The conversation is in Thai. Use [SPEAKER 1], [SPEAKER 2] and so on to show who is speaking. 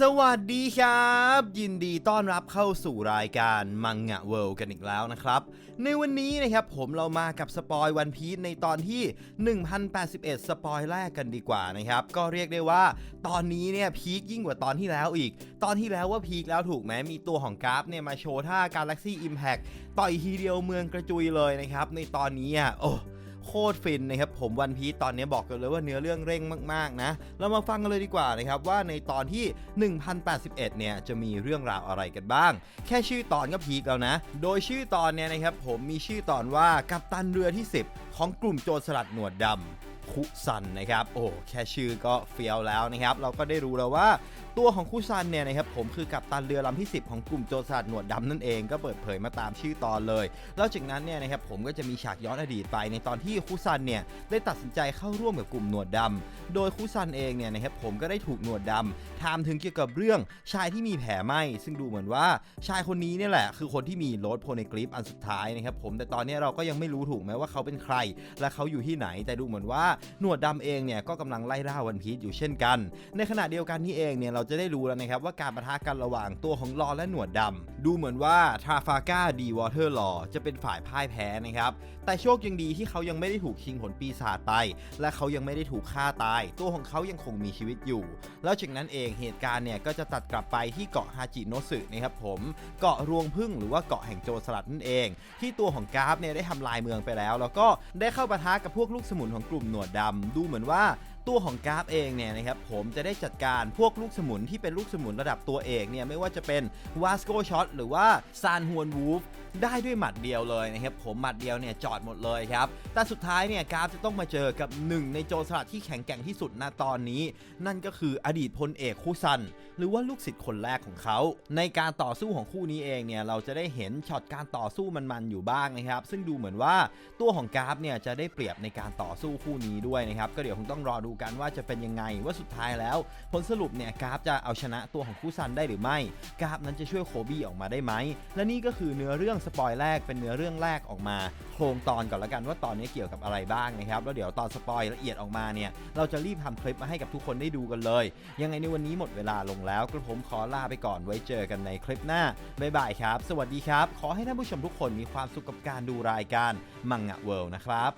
[SPEAKER 1] สวัสดีครับ ยินดีต้อนรับเข้าสู่รายการมังงะเวิลด์กันอีกแล้วนะครับ ในวันนี้นะครับผมเรามากับสปอยวันพีชในตอนที่ 1081 สปอยแรกกันดีกว่านะครับ ก็เรียกได้ว่าตอนนี้เนี่ยพีคยิ่งกว่าตอนที่แล้วอีก ตอนที่แล้วว่าพีคแล้วถูกไหมมีตัวของกราฟเนี่ยมาโชว์ท่า Galaxy Impact ต่อยทีเดียวเมืองกระจุยเลยนะครับ ในตอนนี้อะโอ้ โคตรฟินนะครับผมวันพีตอนนี้บอกกันเลยว่าเนื้อเรื่องเร่งมากๆนะ เรามาฟังกันเลยดีกว่านะครับว่าในตอนที่ 1081 เนี่ยจะมีเรื่องราวอะไรกันบ้าง แค่ชื่อตอนก็พีคแล้วนะ โดยชื่อตอนเนี่ยนะครับผมมีชื่อตอนว่ากัปตันเรือที่ 10 ของกลุ่มโจรสลัดหนวดดำคุซันนะครับ โอ้แค่ชื่อก็เฟี้ยวแล้วนะครับ เราก็ได้รู้แล้วว่า ตัวของคุซันเนี่ยนะครับผมคือกัปตันเรือลำที่ 10 ของกลุ่มโจรสลัดหนวดดำนั่นเองก็เปิดเผยมาตามชื่อตอนเลย แล้วจากนั้นเนี่ยนะครับผมก็จะมีฉากย้อนอดีตไปในตอนที่คุซันเนี่ยได้ตัดสินใจเข้าร่วมกับกลุ่มหนวดดำโดยคุซันเองเนี่ยนะครับผมก็ได้ถูกหนวดดำถามถึงเกี่ยวกับเรื่องชายที่มีแผลไหมซึ่งดูเหมือนว่าชายคนนี้เนี่ยแหละ คือคนที่มีโรดโพในกลิปอันสุดท้ายนะครับผมแต่ตอนนี้เราก็ยังไม่รู้ถูกไหมว่าเขาเป็นใคร และเขาอยู่ที่ไหน แต่ดูเหมือนว่าหนวดดำเองเนี่ยก็กำลังไล่ล่าวันพีชอยู่เช่นกัน ในขณะเดียวกันนี้เองเนี่ยเราจะได้รู้แล้วนะครับว่าการประทะกันระหว่างตัวของลอและหนวดดำดูเหมือนว่าทราฟาก้าดีวอเตอร์ลอจะเป็นฝ่ายพ่ายแพ้นะครับ แต่โชคยังดีที่เขายังไม่ได้ถูกชิงผลปีศาจไป และเขายังไม่ได้ถูกฆ่าตาย ตัวของเขายังคงมีชีวิตอยู่ แล้วจากนั้นเองเหตุการณ์เนี่ยก็จะตัดกลับไปที่เกาะฮาจิโนสึนะครับผมเกาะรวงพึ่งหรือว่าเกาะแห่งโจรสลัดนั่นเอง ที่ตัวของกราฟเนี่ยได้ทำลายเมืองไปแล้ว แล้วก็ได้เข้าปะทะกับพวกลูกสมุนของกลุ่มหนวดดำดูเหมือนว่าตัวของกราฟเองเนี่ยนะครับผมจะได้จัดการพวกลูกสมุนที่เป็นลูกสมุนระดับตัวเอกเนี่ยไม่ว่าจะเป็นวาสโกช็อตหรือว่าซานฮวนวูฟได้ด้วยหมัดเดียวเลยนะครับผมหมัดเดียวเนี่ยจอดหมดเลยครับ แต่สุดท้ายเนี่ยกราฟจะต้องมาเจอกับหนึ่งในโจรสลัดที่แข็งแกร่งที่สุดณตอนนี้ นั่นก็คืออดีตพลเอกคูซัน หรือว่าลูกศิษย์คนแรกของเขา ในการต่อสู้ของคู่นี้เองเนี่ยเราจะได้เห็นช็อตการต่อสู้มันๆอยู่บ้างนะครับ ซึ่งดูเหมือนว่าตัวของกราฟเนี่ยจะได้เปรียบในการต่อสู้คู่นี้ด้วยนะครับก็เดี๋ยวคงต้องรอดูกันว่าจะเป็นยังไงว่าสุดท้ายแล้ว ผลสรุปเนี่ยกราฟจะเอาชนะตัวของคู่ซันได้หรือไม่ กราฟนั้นจะช่วยโคบี้ออกมาได้ไหม และนี่ก็คือเนื้อเรื่องสปอยแรกเป็นเนื้อเรื่องแรกออกมา โครงตอนก่อนละกันว่าตอนนี้เกี่ยวกับอะไรบ้างนะครับ แล้วเดี๋ยวตอนสปอยละเอียดออกมาเนี่ย เราจะรีบทำคลิปมาให้กับทุกคนได้ดูกันเลย ยังไงในวันนี้หมดเวลาลงแล้วกระผมขอลาไปก่อนไว้เจอกันในคลิปหน้าบ๊ายบายครับ สวัสดีครับ ขอให้ท่านผู้ชมทุกคนมีความสุขกับการดูรายการมังงะเวิลด์นะครับ